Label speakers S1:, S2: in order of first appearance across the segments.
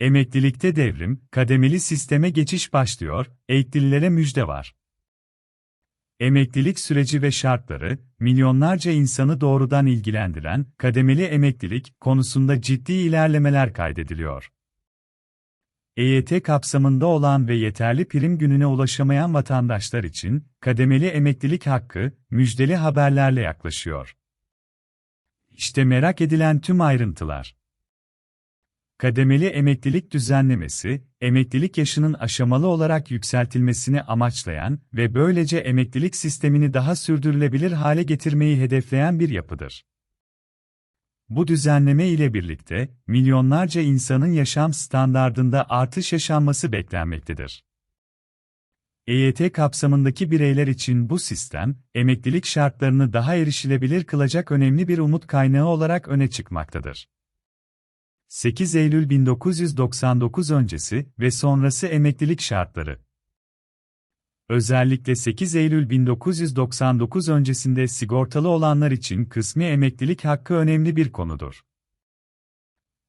S1: Emeklilikte devrim, kademeli sisteme geçiş başlıyor, eğitlilere müjde var. Emeklilik süreci ve şartları, milyonlarca insanı doğrudan ilgilendiren kademeli emeklilik konusunda ciddi ilerlemeler kaydediliyor. EYT kapsamında olan ve yeterli prim gününe ulaşamayan vatandaşlar için kademeli emeklilik hakkı müjdeli haberlerle yaklaşıyor. İşte merak edilen tüm ayrıntılar. Kademeli emeklilik düzenlemesi, emeklilik yaşının aşamalı olarak yükseltilmesini amaçlayan ve böylece emeklilik sistemini daha sürdürülebilir hale getirmeyi hedefleyen bir yapıdır. Bu düzenleme ile birlikte milyonlarca insanın yaşam standardında artış yaşanması beklenmektedir. EYT kapsamındaki bireyler için bu sistem, emeklilik şartlarını daha erişilebilir kılacak önemli bir umut kaynağı olarak öne çıkmaktadır. 8 Eylül 1999 öncesi ve sonrası emeklilik şartları. Özellikle 8 Eylül 1999 öncesinde sigortalı olanlar için kısmi emeklilik hakkı önemli bir konudur.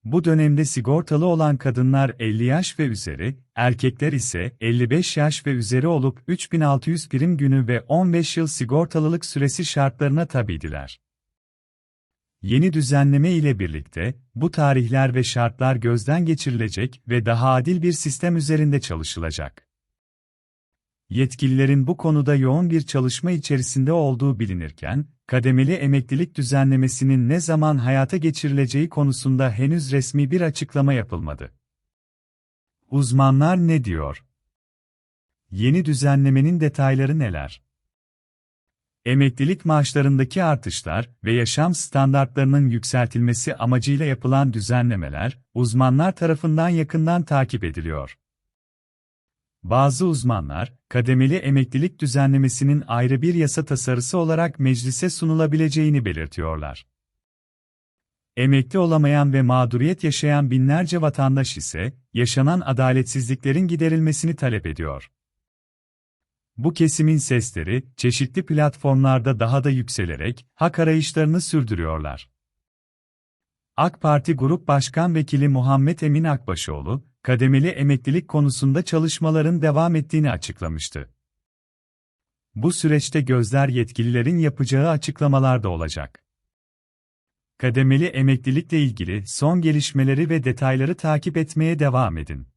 S1: Bu dönemde sigortalı olan kadınlar 50 yaş ve üzeri, erkekler ise 55 yaş ve üzeri olup 3600 prim günü ve 15 yıl sigortalılık süresi şartlarına tabiydiler. Yeni düzenleme ile birlikte, bu tarihler ve şartlar gözden geçirilecek ve daha adil bir sistem üzerinde çalışılacak. Yetkililerin bu konuda yoğun bir çalışma içerisinde olduğu bilinirken, kademeli emeklilik düzenlemesinin ne zaman hayata geçirileceği konusunda henüz resmi bir açıklama yapılmadı. Uzmanlar ne diyor? Yeni düzenlemenin detayları neler? Emeklilik maaşlarındaki artışlar ve yaşam standartlarının yükseltilmesi amacıyla yapılan düzenlemeler, uzmanlar tarafından yakından takip ediliyor. Bazı uzmanlar, kademeli emeklilik düzenlemesinin ayrı bir yasa tasarısı olarak meclise sunulabileceğini belirtiyorlar. Emekli olamayan ve mağduriyet yaşayan binlerce vatandaş ise, yaşanan adaletsizliklerin giderilmesini talep ediyor. Bu kesimin sesleri, çeşitli platformlarda daha da yükselerek, hak arayışlarını sürdürüyorlar. AK Parti Grup Başkan Vekili Muhammed Emin Akbaşoğlu, kademeli emeklilik konusunda çalışmaların devam ettiğini açıklamıştı. Bu süreçte gözler yetkililerin yapacağı açıklamalarda olacak. Kademeli emeklilikle ilgili son gelişmeleri ve detayları takip etmeye devam edin.